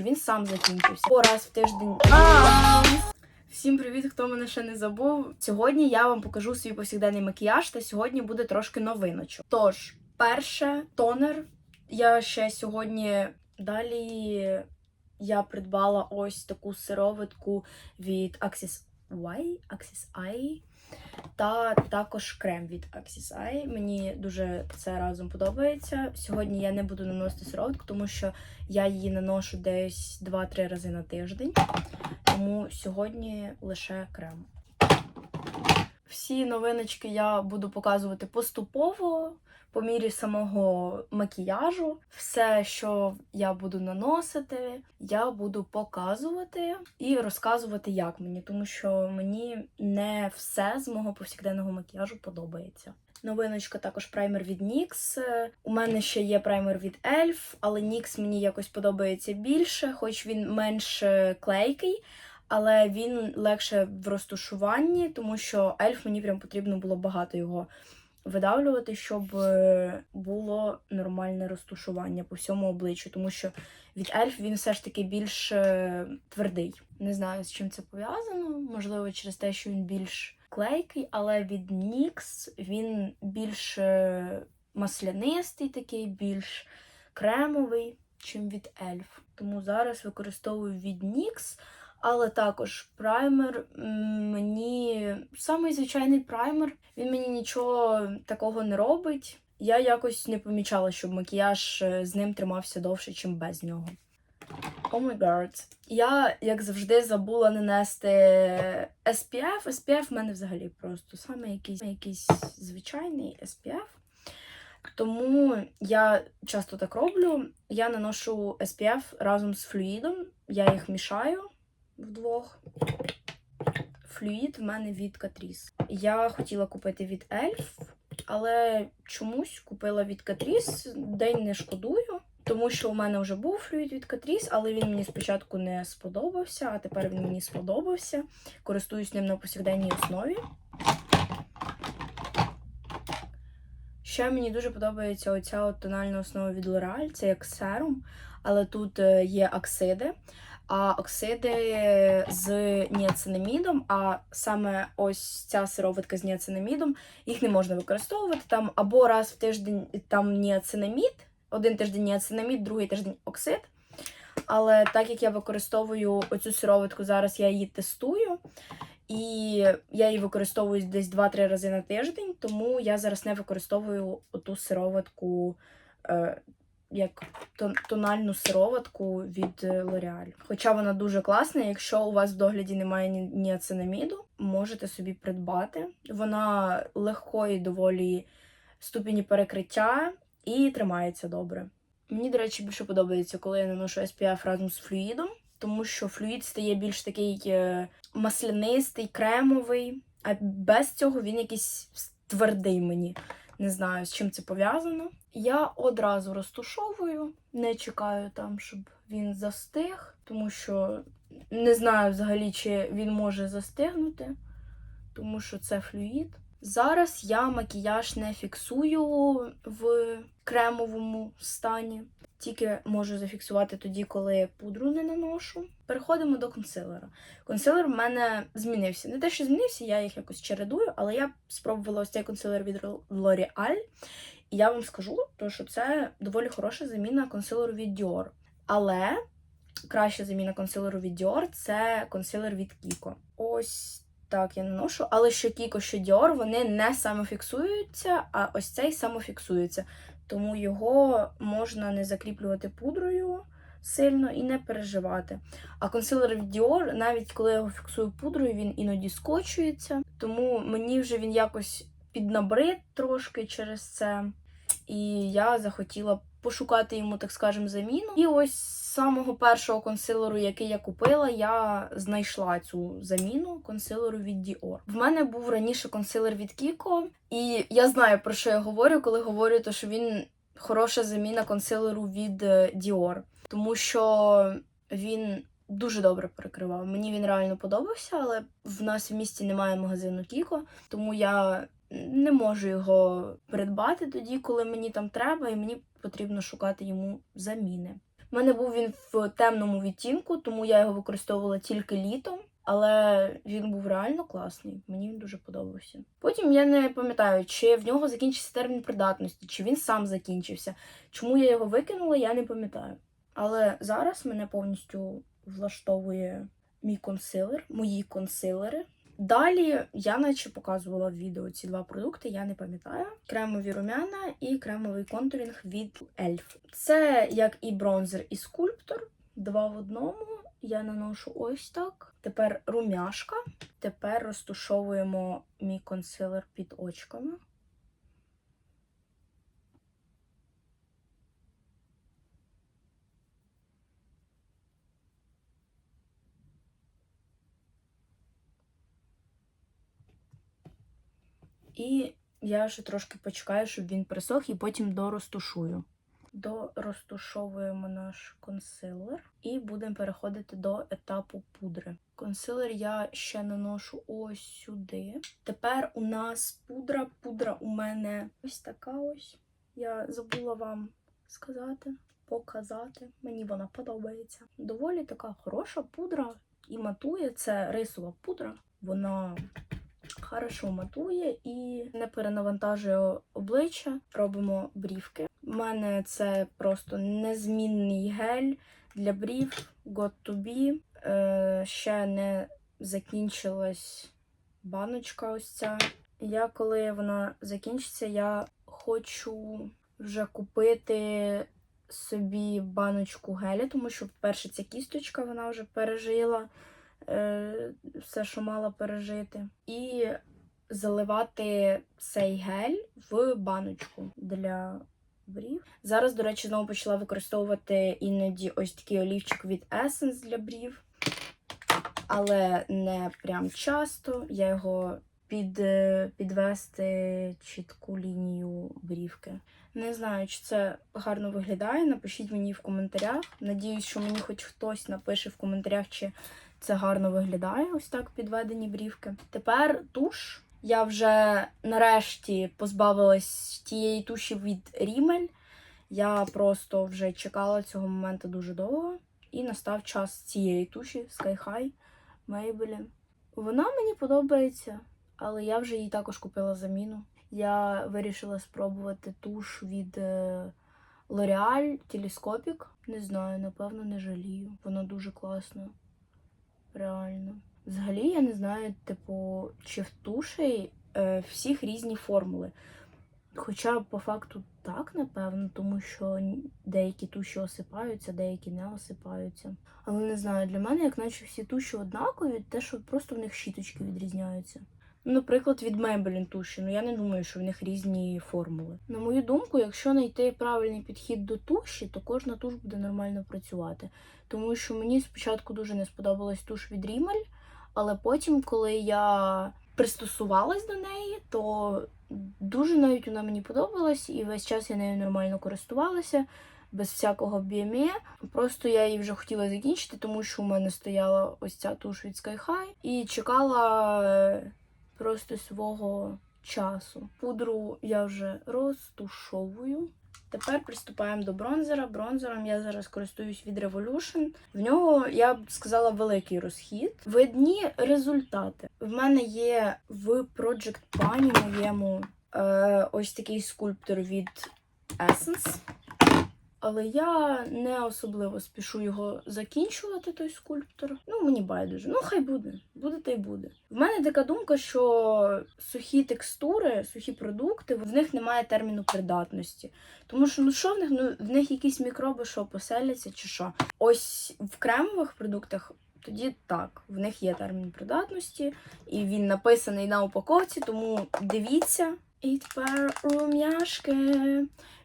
Він сам закінчився. По раз в тиждень. Всім привіт, хто мене ще не забув. Сьогодні я вам покажу свій повсякденний макіяж, та сьогодні буде трошки новиночок. Тож, перше, тонер. Я ще сьогодні далі я придбала ось таку сироватку від Axis Y, Axis Eye. Та також крем від Axis Eye. Мені дуже це разом подобається. Сьогодні я не буду наносити сироватку, тому що я її наношу десь 2-3 рази на тиждень. Тому сьогодні лише крем. Всі новиночки я буду показувати поступово, по мірі самого макіяжу. Все, що я буду наносити, я буду показувати і розказувати, як мені, тому що мені не все з мого повсякденного макіяжу подобається. Новиночка також праймер від NYX. У мене ще є праймер від ELF, але NYX мені якось подобається більше, хоч він менш е, клейкий, але він легше в розташуванні, тому що ELF мені прям потрібно було багато його видавлювати, щоб е, було нормальне розташування по всьому обличчю, тому що від ELF він все ж таки більш е, твердий. Не знаю, з чим це пов'язано. Можливо, через те, що він більш клейкий, але від NYX він більш е, маслянистий, такий, більш кремовий, чим від ELF. Тому зараз використовую від NYX. Але також праймер мені самий звичайний праймер. Він мені нічого такого не робить. Я якось не помічала, щоб макіяж е, з ним тримався довше, ніж без нього. О май гад. Я, як завжди, забула нанести SPF. SPF в мене взагалі просто саме якийсь, якийсь звичайний SPF. Тому я часто так роблю. Я наношу SPF разом з флюїдом, я їх мішаю вдвох. Флюїд в мене від Catrice. Я хотіла купити від Elf, але чомусь купила від Catrice. День не шкодую, тому що у мене вже був флюїд від Catrice, але він мені спочатку не сподобався, а тепер він мені сподобався. Користуюсь ним на повсякденній основі. Ще мені дуже подобається оця от тональна основа від L'Oreal, це як серум, але тут е, є оксиди. А оксиди з ніацинамідом, а саме ось ця сироватка з ніацинамідом, їх не можна використовувати там або раз в тиждень там ніацинамід, один тиждень ніацинамід, другий тиждень оксид. Але так як я використовую оцю сироватку, зараз я її тестую, і я її використовую десь 2-3 рази на тиждень, тому я зараз не використовую оту сироватку. Е, як тональну сироватку від е, L'Oreal. Хоча вона дуже класна, якщо у вас в догляді немає ні- ніацинаміду, можете собі придбати. Вона легкої доволі ступені перекриття і тримається добре. Мені, до речі, більше подобається, коли я наношу SPF разом з флюїдом, тому що флюїд стає більш такий е, маслянистий, кремовий, а без цього він якийсь твердий мені. Не знаю, з чим це пов'язано. Я одразу розтушовую, не чекаю там, щоб він застиг, тому що не знаю взагалі, чи він може застигнути, тому що це флюїд. Зараз я макіяж не фіксую в кремовому стані, тільки можу зафіксувати тоді, коли пудру не наношу. Переходимо до консилера. Консилер в мене змінився. Не те, що змінився, я їх якось чередую, але я спробувала ось цей консилер від L'Oreal. І я вам скажу, що це доволі хороша заміна консилеру від Dior. Але краща заміна консилеру від Dior це консилер від Kiko. Ось так я наношу. Але що Kiko, що Dior, вони не самофіксуються, а ось цей самофіксується. Тому його можна не закріплювати пудрою сильно і не переживати. А консилер від Dior, навіть коли я його фіксую пудрою, він іноді скочується. Тому мені вже він якось піднабрид трошки через це. І я захотіла пошукати йому, так скажемо, заміну. І ось з самого першого консилеру, який я купила, я знайшла цю заміну консилеру від Dior. В мене був раніше консилер від Kiko, і я знаю про що я говорю, коли говорю, то що він хороша заміна консилеру від е, Dior, тому що він дуже добре перекривав. Мені він реально подобався, але в нас в місті немає магазину Kiko, тому я не можу його придбати тоді, коли мені там треба, і мені потрібно шукати йому заміни. У мене був він в темному відтінку, тому я його використовувала тільки літом. Але він був реально класний, мені він дуже подобався. Потім я не пам'ятаю, чи в нього закінчився термін придатності, чи він сам закінчився. Чому я його викинула, я не пам'ятаю. Але зараз мене повністю влаштовує мій консилер, мої консилери. Далі я наче показувала в відео ці два продукти, я не пам'ятаю. Кремові румяна і кремовий контурінг від Elf. Це як і бронзер, і скульптор. Два в одному. Я наношу ось так. Тепер румяшка. Тепер розтушовуємо мій консилер під очками. І я ще трошки почекаю, щоб він присох, і потім дорозтушую. Дорозтушовуємо наш консилер і будемо переходити до етапу пудри. Консилер я ще наношу ось сюди. Тепер у нас пудра. Пудра у мене ось така ось. Я забула вам сказати, показати. Мені вона подобається. Доволі така хороша пудра і матує. Це рисова пудра. Вона хорошо матує і не перенавантажує обличчя. Робимо брівки. У мене це просто незмінний гель для брів Got to be. Е, ще не закінчилась баночка ось ця. Я коли вона закінчиться, я хочу вже купити собі баночку геля, тому що, перше, ця кісточка вона вже пережила все, що мала пережити. І заливати цей гель в баночку для брів. Зараз, до речі, знову почала використовувати іноді ось такий олівчик від Essence для брів. Але не прям часто. Я його під, е, підвести чітку лінію брівки. Не знаю, чи це гарно виглядає. Напишіть мені в коментарях. Надіюсь, що мені хоч хтось напише в коментарях, чи це гарно виглядає, ось так підведені брівки. Тепер туш. Я вже нарешті позбавилась тієї туші від Рімель. Я просто вже чекала цього моменту дуже довго. І настав час цієї туші Sky High Maybelline. Вона мені подобається, але я вже їй також купила заміну. Я вирішила спробувати туш від е, L'Oreal Telescopic. Не знаю, напевно, не жалію. Вона дуже класна. Реально. Взагалі, я не знаю, типу, чи в туші е, всіх різні формули. Хоча по факту так, напевно, тому що деякі туші осипаються, деякі не осипаються. Але не знаю, для мене, як наче всі туші однакові, те, що просто в них щіточки відрізняються. Наприклад, від Maybelline туші, ну я не думаю, що в них різні формули. На мою думку, якщо знайти правильний підхід до туші, то кожна туш буде нормально працювати. Тому що мені спочатку дуже не сподобалась туш від Rimmel, але потім, коли я пристосувалась до неї, то дуже навіть вона мені подобалась, і весь час я нею нормально користувалася. Без всякого BME. Просто я її вже хотіла закінчити, тому що у мене стояла ось ця туш від Sky High і чекала просто свого часу. Пудру я вже розтушовую. Тепер приступаємо до бронзера. Бронзером я зараз користуюсь від Revolution. В нього, я б сказала, великий розхід. Видні результати. В мене є в Project Pan моєму е, ось такий скульптор від Essence. Але я не особливо спішу його закінчувати, той скульптор. Ну, мені байдуже. Ну, хай буде. Буде та й буде. В мене така думка, що сухі текстури, сухі продукти, в них немає терміну придатності. Тому що ну що в них? Ну, в них якісь мікроби, що поселяться, чи що. Ось в кремових продуктах. Тоді так, в них є термін придатності, і він написаний на упаковці, тому дивіться. І тепер рум'яшки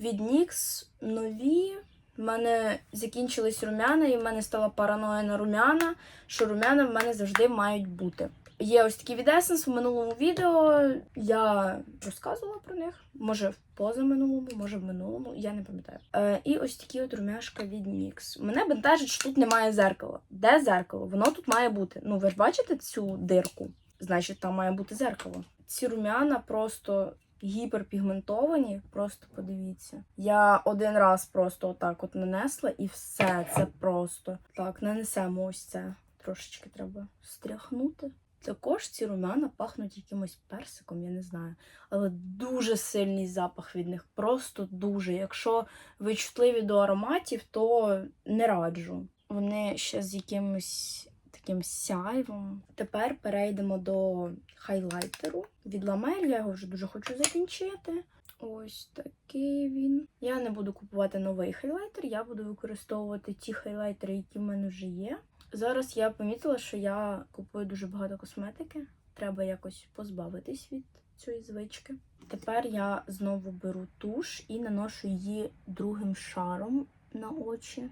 від NYX нові. В мене закінчились рум'яна, і в мене стала параноя на рум'яна, що рум'яна в мене завжди мають бути. Є ось такі від Essence в минулому відео. Я розказувала про них. Може в позаминулому, може в минулому, я не пам'ятаю. Е, і ось такі от рум'яшка від NYX. Мене бентежить, що тут немає зеркала. Де зеркало? Воно тут має бути. Ну, ви ж бачите цю дирку? Значить, там має бути зеркало. Ці рум'яна просто гіперпігментовані. Просто подивіться. Я один раз просто отак от нанесла і все. Це просто. Так, нанесемо ось це. Трошечки треба стряхнути. Також ці румяна пахнуть якимось персиком, я не знаю. Але дуже сильний запах від них. Просто дуже. Якщо ви чутливі до ароматів, то не раджу. Вони ще з якимось таким сяйвом. Тепер перейдемо до хайлайтеру від Ламель. Я його вже дуже хочу закінчити. Ось такий він. Я не буду купувати новий хайлайтер, я буду використовувати ті хайлайтери, які в мене вже є. Зараз я помітила, що я купую дуже багато косметики. Треба якось позбавитись від цієї звички. Тепер я знову беру туш і наношу її другим шаром на очі.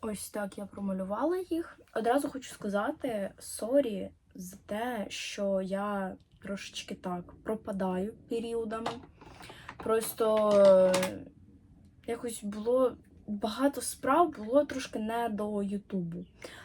Ось так я промалювала їх. Одразу хочу сказати сорі за те, що я трошечки так пропадаю періодами. Просто е, якось було багато справ, було трошки не до Ютубу.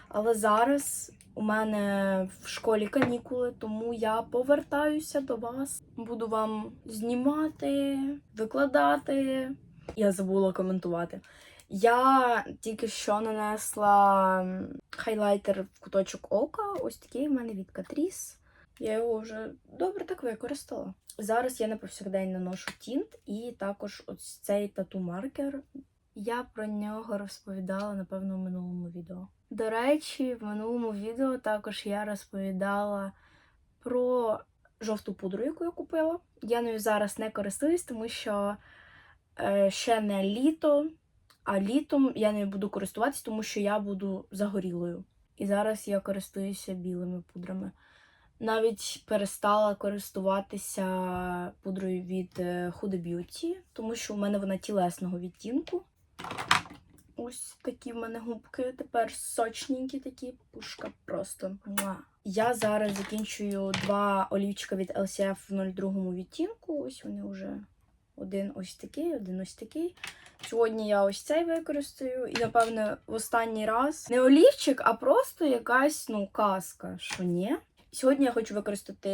Але зараз у мене в школі канікули, тому я повертаюся до вас. Буду вам знімати, викладати. Я забула коментувати. Я тільки що нанесла хайлайтер в куточок ока. Ось такий в мене від Catrice. Я його вже добре так використала. Зараз я на повсякдень наношу тінт і також ось цей тату-маркер. Я про нього розповідала, напевно, у минулому відео. До речі, в минулому відео також я розповідала про жовту пудру, яку я купила. Я нею зараз не користуюсь, тому що е, ще не літо, а літом я нею буду користуватись, тому що я буду загорілою. І зараз я користуюся білими пудрами. Навіть перестала користуватися пудрою від е, Huda Beauty, тому що у мене вона тілесного відтінку. Ось такі в мене губки. Тепер сочненькі такі, пушка просто. Муа. Я зараз закінчую два олівчика від LCF в 02 відтінку. Ось вони вже один ось такий, один ось такий. Сьогодні я ось цей використаю. І, напевне, в останній раз не олівчик, а просто якась ну, казка. Що ні? Сьогодні я хочу використати.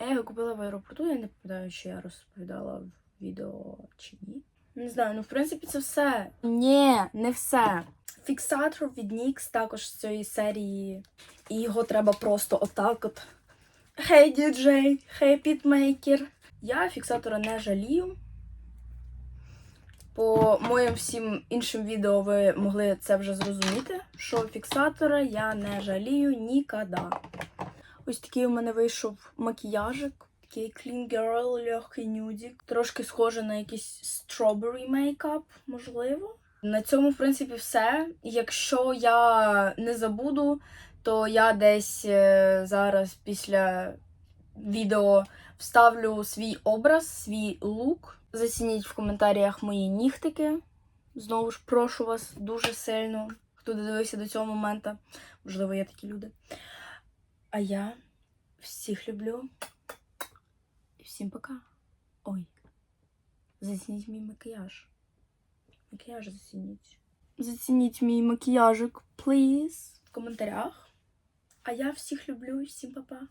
Я його купила в аеропорту, я не пам'ятаю, чи я розповідала в відео чи ні. Не знаю, ну в принципі це все. Ні, не все. Фіксатор від NYX також з цієї серії. І його треба просто отак от. Хей, діджей, хей, підмейкер. Я фіксатора не жалію. По моїм всім іншим відео ви могли це вже зрозуміти, що фіксатора я не жалію ніколи. Ось такий у мене вийшов макіяжик. Такий clean girl, легкий нюдік. Трошки схоже на якийсь strawberry мейкап, можливо. На цьому, в принципі, все. Якщо я не забуду, то я десь е, зараз після відео вставлю свій образ, свій лук. Зацініть в коментарях мої нігтики. Знову ж прошу вас дуже сильно, хто додивився до цього моменту. Можливо, є такі люди. А я всіх люблю. І всім пока. Ой. Зацініть мій макіяж. Макіяж зацініть. Зацініть мій макіяжик, please, в коментарях. А я всіх люблю всім па-па.